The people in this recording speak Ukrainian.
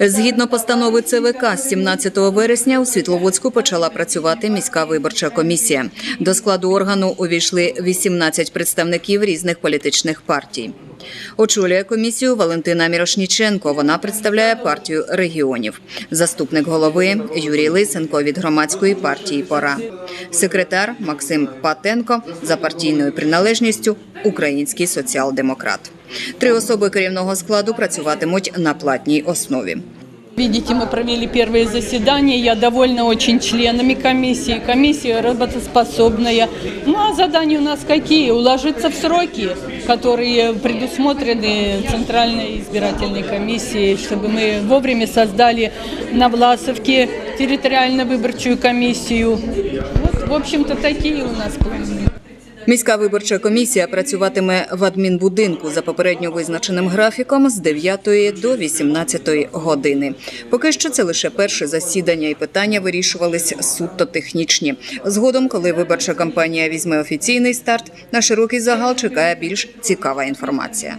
Згідно постанови ЦВК, з 17 вересня у Світловодську почала працювати міська виборча комісія. До складу органу увійшли 18 представників різних політичних партій. Очолює комісію Валентина Мірошніченко. Вона представляє партію регіонів. Заступник голови Юрій Лисенко від громадської партії Пора. Секретар Максим Патенко за партійною приналежністю Український соціал-демократ. Три особи керівного складу працюватимуть на платній основі. Видите, мы провели первые заседания. Я довольна очень членами комиссии. Комиссия работоспособная. Ну а задания у нас какие? Уложиться в сроки, которые предусмотрены Центральной избирательной комиссией, чтобы мы вовремя создали на Власовке территориально-выборчую комиссию. Вот, в общем-то, такие у нас планы. Міська виборча комісія працюватиме в адмінбудинку за попередньо визначеним графіком з 9 до 18 години. Поки що це лише перше засідання, і питання вирішувались суто технічні. Згодом, коли виборча кампанія візьме офіційний старт, на широкий загал чекає більш цікава інформація.